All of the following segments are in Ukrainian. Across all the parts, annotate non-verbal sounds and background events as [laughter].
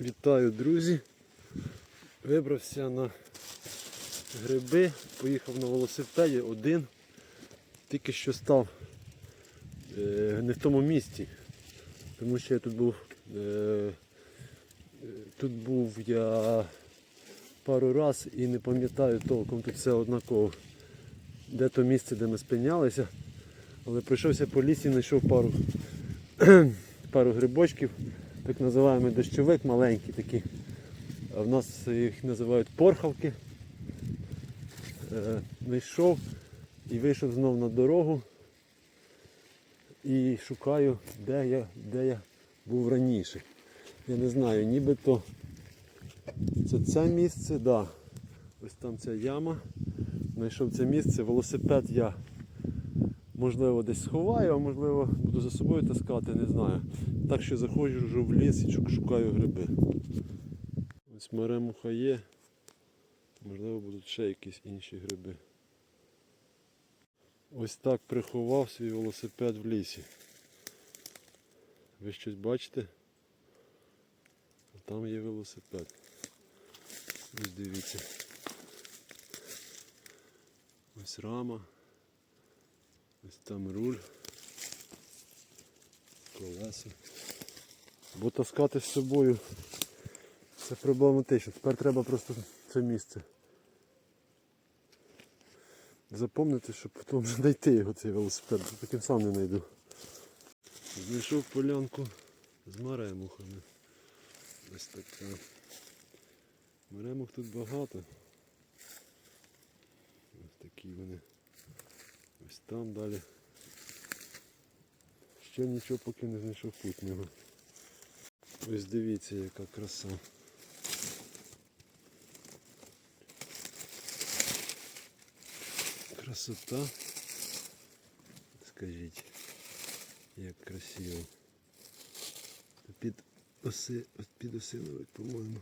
Вітаю, друзі! Вибрався на гриби, поїхав на велосипеді один. Тільки що став е, не в тому місці, тому що я тут був. Е, тут був я пару раз і не пам'ятаю толком, тут все однаково. Де то місце, де ми спинялися. Але пройшовся по лісі, знайшов пару, [clears throat] пару грибочків, так називаємо дощовик маленький такий. А в нас їх називають порхавки. Е, Знайшов і вийшов знов на дорогу і шукаю, де я, де я був раніше. Я не знаю, нібито це це місце, да. Ось там ця яма. Знайшов це місце. Велосипед я можливо десь сховаю, а можливо буду за собою таскати, не знаю. Так що заходжу вже в ліс і шукаю гриби. Ось маремуха є. Можливо будуть ще якісь інші гриби. Ось так приховав свій велосипед в лісі. Ви щось бачите? Там є велосипед. Ось дивіться. Ось рама. Ось там руль. Колеса. Бо таскати з собою це проблематично. Тепер треба просто це місце. Запомнити, щоб потім знайти його цей велосипед, бо таким сам не знайду. Знайшов полянку з маремухами. Ось така. Маремух тут багато. Ось такі вони. Ось там далі. Ще нічого поки не знайшов путнього. Ось дивіться яка краса. Красота. Скажіть, як красиво. Під оси, під осиновик, по-моєму.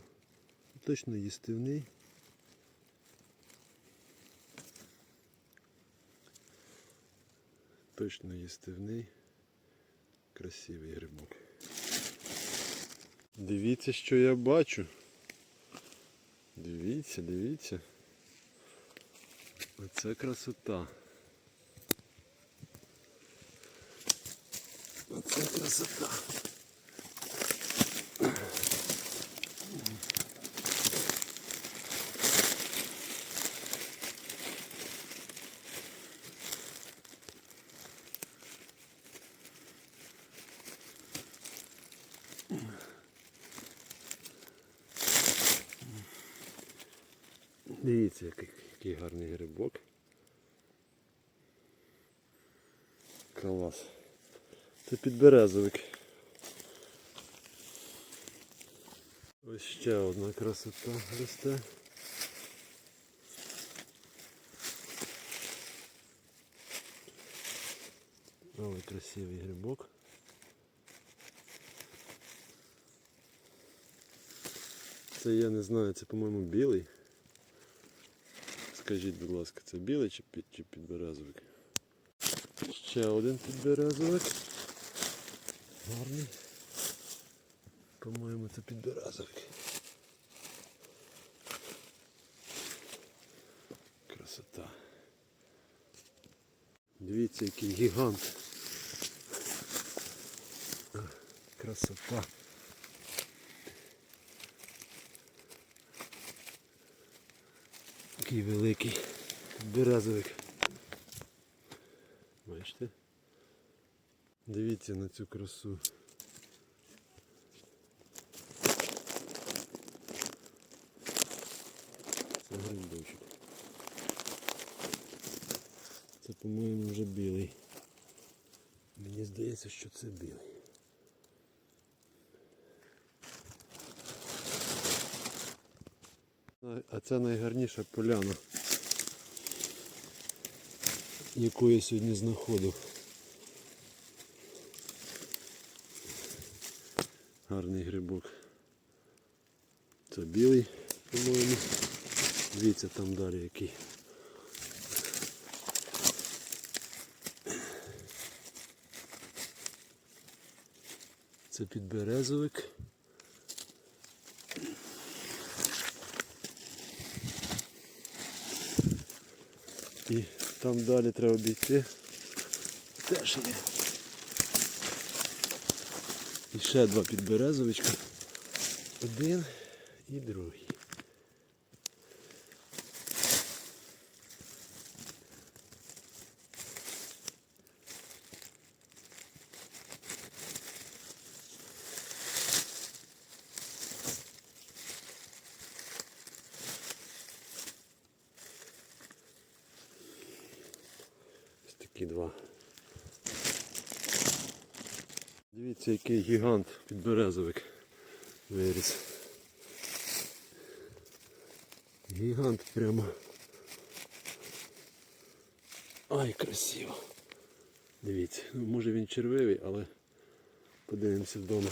Точно їстивний. Точно їстивний. Красивий грибок. Дивіться, що я бачу. Дивіться, дивіться. Оце красота. Оце красота. Дивіться, який, гарний грибок. Клас. Це підберезовик. Ось ще одна красота росте. Але красивий грибок. Це я не знаю, це по-моєму білий. Скажіть, будь ласка, це білий чи, під, чи підберезовик? Ще один підберезовик. Гарний. По-моєму, це підберезовик. Красота. Дивіться, який гігант. Красота. Такий великий березовик. Бачите? Дивіться на цю красу. Це грибочок. Це, по-моєму, вже білий. Мені здається, що це білий. А це найгарніша поляна, яку я сьогодні знаходив. Гарний грибок. Це білий, по-моєму. Дивіться там далі який. Це підберезовик. Там далі треба обійти. Теж є. І ще два підберезовичка. Один і другий. Ось такі два. Дивіться, який гігант підберезовик виріс. Гігант прямо. Ай, красиво. Дивіться, ну може він червивий, але подивимося вдома.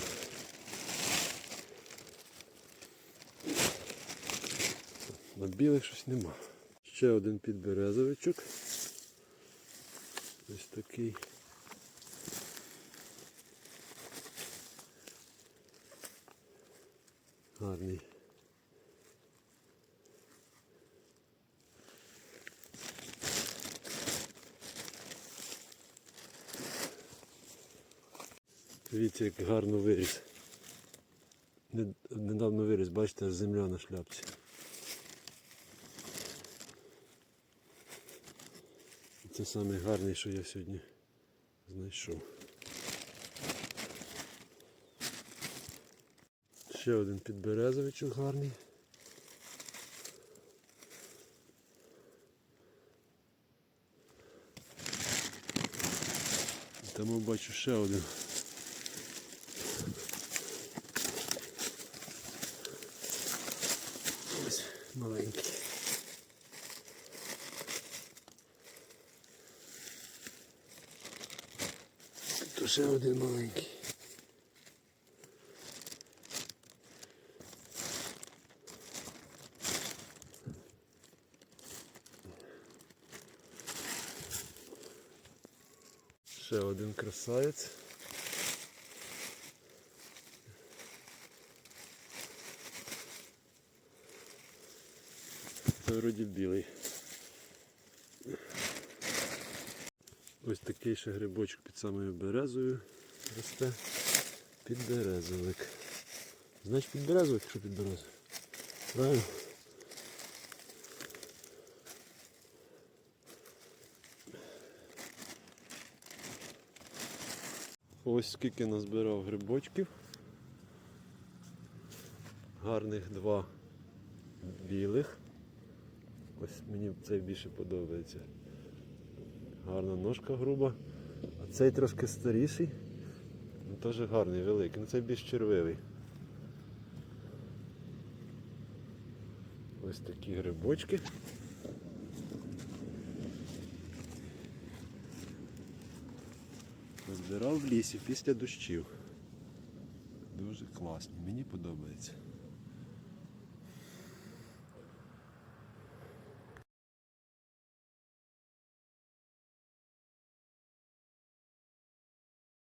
На білих щось нема. Ще один підберезовичок. Такий. Гарний. Дивіться, як гарно виріс. Недавно виріс, бачите, земля на шляпці. Це самий гарний, що я сьогодні знайшов. Ще один підберезовичок гарний. Тому бачу ще один. Ось маленький. Ще один маленький. Ще один красавець. Це вроді білий. Ось такий ще грибочок під самою березою росте. Підберезовик. Значить підберезовик, якщо підберезовик. Правильно? Ось скільки назбирав грибочків. Гарних два білих. Ось мені цей більше подобається. Гарна ножка груба. А цей трошки старіший. Ну, теж гарний, великий. Ну цей більш червивий. Ось такі грибочки. Збирав в лісі після дощів. Дуже класні, мені подобається.